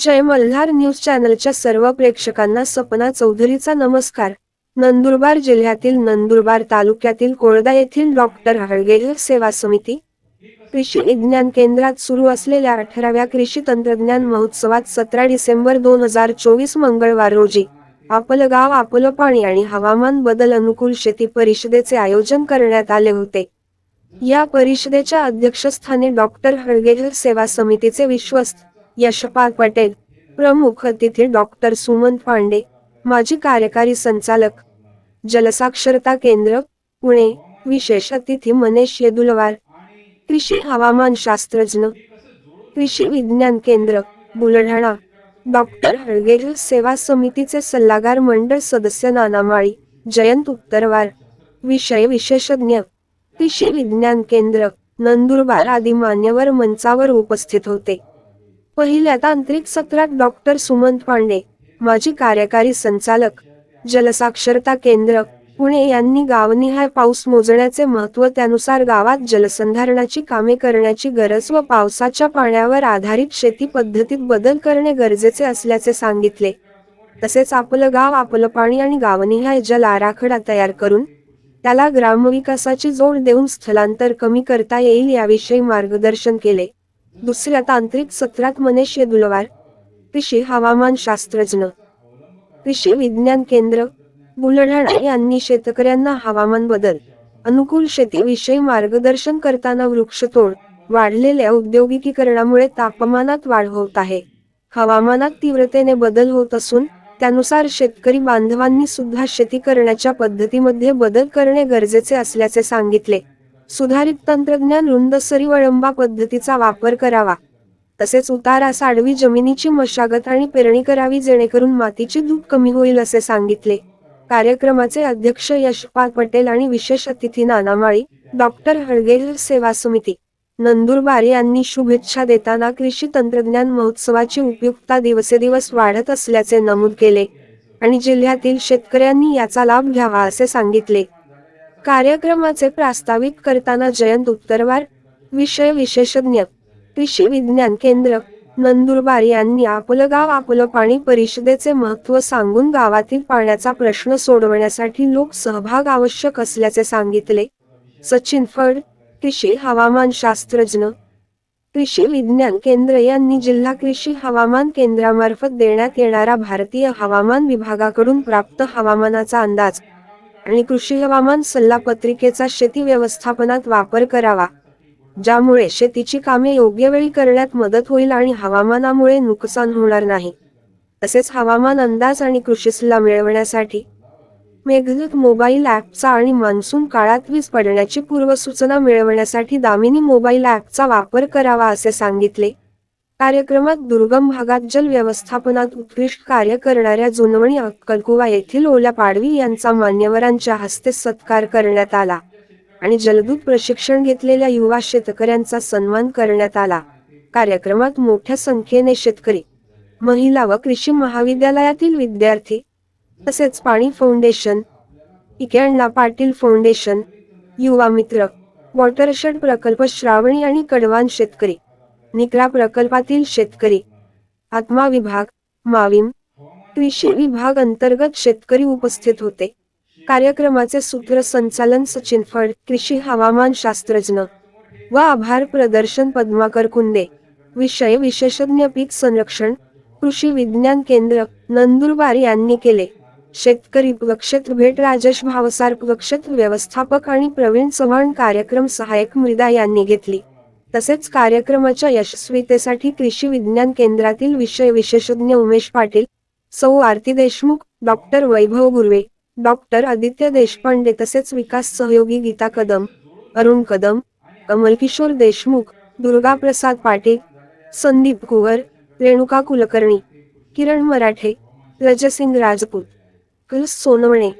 जय Malhar news चॅनलच्या सर्व प्रेक्षकांना सपना चौधरीचा नमस्कार. नंदुरबार जिल्ह्यातील नंदुरबार तालुक्यातील कोळदा येथील डॉक्टर हळगेर सेवा समिती कृषी विज्ञान केंद्रात सुरू असलेल्या अठराव्या कृषी तंत्रज्ञान महोत्सवात सतरा डिसेंबर दोन हजार चोवीस मंगळवार रोजी आपलं गाव आपलं पाणी आणि हवामान बदल अनुकूल शेती परिषदेचे आयोजन करण्यात आले होते. या परिषदेच्या अध्यक्षस्थानी डॉक्टर हळगेर सेवा समितीचे विश्वस्त यशपाल पटेल प्रमुख अतिथी डॉक्टर सुमंत पांडे माजी कार्यकारी संचालक जलसाक्षरता केंद्र पुणे विशेष अतिथी मनेश येदुलवार कृषी हवामान शास्त्रज्ञ कृषी विज्ञान केंद्र बुलढाणा डॉक्टर हळगेर सेवा समितीचे सल्लागार मंडळ सदस्य नानामाळी जयंत उत्तरवार विषय विशेषज्ञ कृषी विज्ञान केंद्र नंदुरबार आदी मान्यवर मंचावर उपस्थित होते. पहिल्या तांत्रिक सत्रात डॉक्टर सुमंत पांडे माजी कार्यकारी संचालक जलसाक्षरता केंद्र पुणे यांनी गावनिहाय पाऊस मोजण्याचे महत्त्व त्यानुसार गावात जलसंधारणाची कामे करण्याची गरज व पावसाच्या पाण्यावर आधारित शेती पद्धतीत बदल करणे गरजेचे असल्याचे सांगितले. तसेच आपलं गाव आपलं पाणी आणि गावनिहाय जल आराखडा तयार करून त्याला ग्रामविकासाची जोड देऊन स्थलांतर कमी करता येईल याविषयी मार्गदर्शन केले. दुसऱ्या तांत्रिक सत्रात मनेश येदुलवार कृषी हवामान शास्त्रज्ञ. कृषी विज्ञान केंद्र. बुलढाणा यांनी शेतकऱ्यांना हवामान बदल अनुकूल शेतीविषयी मार्गदर्शन करताना वृक्षतोड वाढलेल्या औद्योगिकीकरणामुळे तापमानात वाढ होत आहे. हवामानात तीव्रतेने बदल होत असून त्यानुसार शेतकरी बांधवांनी सुद्धा शेती करण्याच्या पद्धतीमध्ये बदल करणे गरजेचे असल्याचे सांगितले. सुधारित तंत्रज्ञान रुंदसरी वळंबा पद्धतीचा वापर करावा. तसेच उतारा साडवी जमिनीची मशागत आणि पेरणी करावी जेणेकरून मातीची धूप कमी होईल असे सांगितले. कार्यक्रमाचे अध्यक्ष यशपाल पटेल आणि विशेष अतिथी नानामाळी डॉक्टर हळगेर सेवा समिती. नंदुरबार यांनी शुभेच्छा देताना कृषी तंत्रज्ञान महोत्सवाची उपयुक्तता दिवसेदिवस वाढत असल्याचे नमूद केले आणि जिल्ह्यातील शेतकऱ्यांनी याचा लाभ घ्यावा असे सांगितले. कार्यक्रमाचे प्रास्ताविक करताना जयंत उत्तरवार विषय विशेषज्ञ कृषी विज्ञान केंद्र नंदुरबार यांनी आपलं गाव आपलं पाणी परिषदेचे महत्त्व सांगून गावातील पाण्याचा प्रश्न सोडवण्यासाठी लोक सहभाग आवश्यक असल्याचे सांगितले. सचिन फड कृषी हवामान शास्त्रज्ञ कृषी विज्ञान केंद्र यांनी जिल्हा कृषी हवामान केंद्रामार्फत देण्यात येणारा भारतीय हवामान विभागाकडून प्राप्त हवामानाचा अंदाज आणि कृषी हवामान सल्ला पत्रिकेचा शेती व्यवस्थापनात वापर करावा ज्यामुळे शेतीची कामे योग्य वेळी करण्यात मदत होईल आणि हवामानामुळे नुकसान होणार नाही. तसेच हवामान अंदाज आणि कृषी सल्ला मिळवण्यासाठी मेघदूत मोबाईल ॲपचा आणि मान्सून काळात वीज पडण्याची पूर्वसूचना मिळवण्यासाठी दामिनी मोबाईल ॲपचा वापर करावा असे सांगितले. कार्यक्रमात दुर्गम भागात जल व्यवस्थापनात उत्कृष्ट कार्य करणाऱ्या जुनवणी अक्कलकुवा येथील ओल्या पाडवी यांचा मान्यवरांच्या हस्ते सत्कार करण्यात आला आणि जलदूत प्रशिक्षण घेतलेल्या युवा शेतकऱ्यांचा सन्मान करण्यात आला. कार्यक्रमात मोठ्या संख्येने शेतकरी महिला व कृषी महाविद्यालयातील विद्यार्थी तसेच पाणी फाउंडेशन इकेअण्णा पाटील फाउंडेशन युवा मित्र वॉटरशेड प्रकल्प श्रावणी आणि कडवान शेतकरी निकरा प्रकल्पातील शेतकरी. आत्मा विभाग माविम कृषी विभाग अंतर्गत शेतकरी उपस्थित होते. कार्यक्रमाचे सूत्रसंचालन सचिन फड कृषी हवामान शास्त्रज्ञ. व आभार प्रदर्शन पद्माकर कुंदे. विषय विशेषज्ञ पीक संरक्षण कृषी विज्ञान केंद्र नंदुरबार यांनी केले. शेतकरी क्षेत्र भेट राजेश भावसार क्षेत्र व्यवस्थापक आणि प्रवीण चव्हाण कार्यक्रम सहाय्यक मृदा यांनी घेतली. तसेच कार्यक्रमाच्या यशस्वीतेसाठी कृषी विज्ञान केंद्रातील विषय विशेषज्ञ उमेश पाटील सौ आरती देशमुख डॉक्टर वैभव गुर्वे डॉक्टर आदित्य देशपांडे तसेच विकास सहयोगी गीता कदम अरुण कदम कमलकिशोर देशमुख दुर्गा प्रसाद पाटील संदीप कुवर रेणुका कुलकर्णी किरण मराठे रजसिंग राजपूत कलस सोनवणे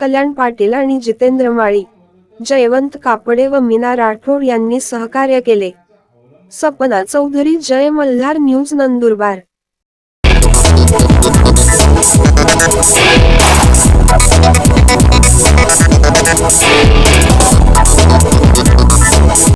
कल्याण पाटील आणि जितेंद्र माळी. जयवंत कापडे व मीना राठोड यांनी सहकार्य केले. सपना चौधरी जय मल्हार न्यूज नंदुरबार.